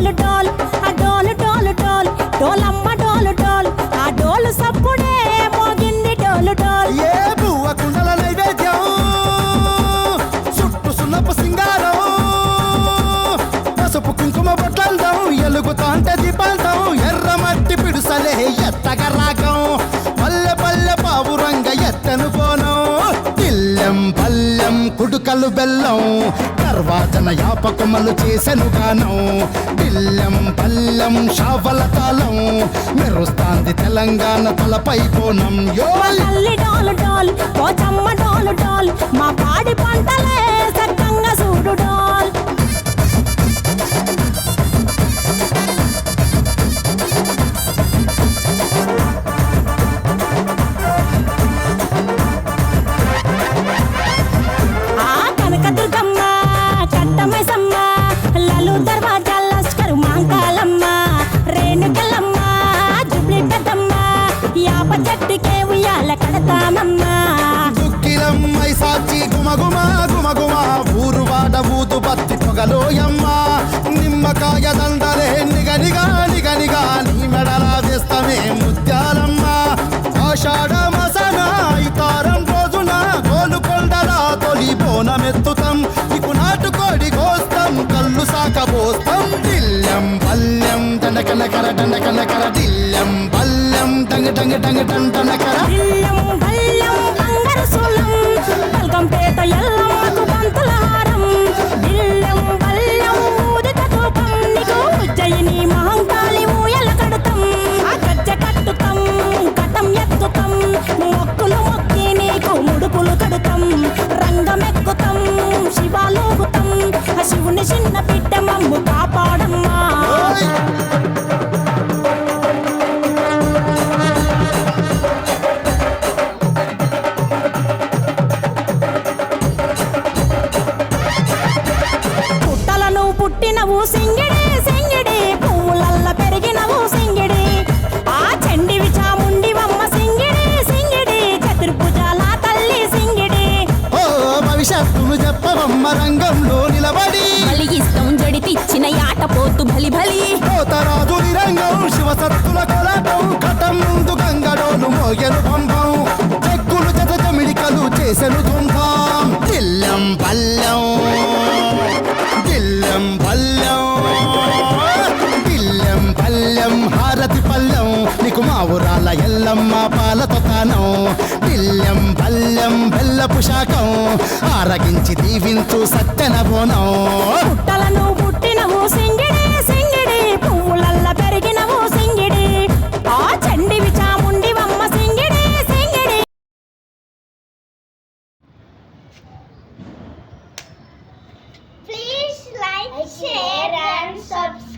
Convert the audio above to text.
డోలు డోల్ ఆ డోలు డోలు డోల్ డోలమ్మ డోలు డోల్ ఆ డోలు సప్పుడే మోగింది డోలు డోల్. ఏ బువ్వ కుండల నైవేద్యం? చుట్టూ సున్నపు సింగారం. పసుపు కుంకుమ బొట్లందం ఎలుగుతాంటే దీపాంతం ఎర్ర మట్టి పిడుసలే ఎత్తగ రాగం. పల్లె పల్లె పావురంగ ఎత్తను పోనం పిల్లెం కుడుకలు బెల్లం తర్వాతన యాపకమలు చేసెను గానం. పిల్లెం పల్లెం షావల తాళం మెరుస్తాంది తెలంగాణ తలపై కోణం. మా యో తల్లి డోలు డోల్ పోచమ్మ డోలు డోల్ మా పాడి యాప చెట్టుకే ఉయ్యాల కడతామమ్మ. దుక్కిలమ్మై సాచి గుమగుమా గుమగుమా ఊరు వాడ ఊతు పత్తి పొగలోయమ్మా. నిమ్మకాయ దండలే నిగనిగా నిగనిగా నీ మెడల వేస్తమే ముత్యాలమ్మా. ఆషాఢ మసనా ఇతారం రోజున గోలుకొండల తొలి బోనమెత్తుతాం నీకు నాటుకోడి కోస్తాం కళ్ళు సాక పోస్తాం. సాకబోస్తాం దిల్లం పల్లెం దండకనకర దండకనకర దిల్లం పల్లెం డంగ డంగ డంగ డండనకర బిల్లం బల్లం బంగారు సోలం బల్గంపేట ఎల్లమ్మకు పంతుల హారం బిల్లం బల్లం ఊదిత ధూపం నీకు ఉజ్జయిని మహంకాళి ఊయల కడతం. ఆ గజ్జ కట్టుతం కటం ఎత్తుతం మొక్కులు మొక్కి నీకు ముడుపులు కడుతాం. రంగమెక్కుతం శివాలోగుతాం శివుని చిన్న పిట్ట మమ్ముతం. పుట్టినవు సింగిడి సింగిడి పువ్వులల్ల పెరిగినవు సింగిడి. ఆ చండివి చాముండివమ్మ సింగిడి సింగిడి చతుర్భుజాల తల్లి సింగిడి. ఓ భవిష్యత్తును చెప్పవమ్మ రంగంలో నిలబడి. బలిగిస్తాం జడితిచ్చిన యాట పోతు బలి బలి కోతరాజు రంగం శివసత్తుల కొలాటం కటం ముందు గంగడోలు మోగెను పంపం. చెక్కులు జత జమిడికలు చేసెను ఊరాల ఎల్లమ్మ పాలతో తానం. దిల్లం పల్లెం బెల్లపు శాఖం ఆరగించి దీవించు సత్తెన బోనం. పుట్టలను పుట్టినవు సింగిడి సింగిడి. పువ్వులల్ల పెరిగినవు సింగిడి. ఆ చండివి చాముండివమ్మ సింగిడి సింగిడి. Please like, share.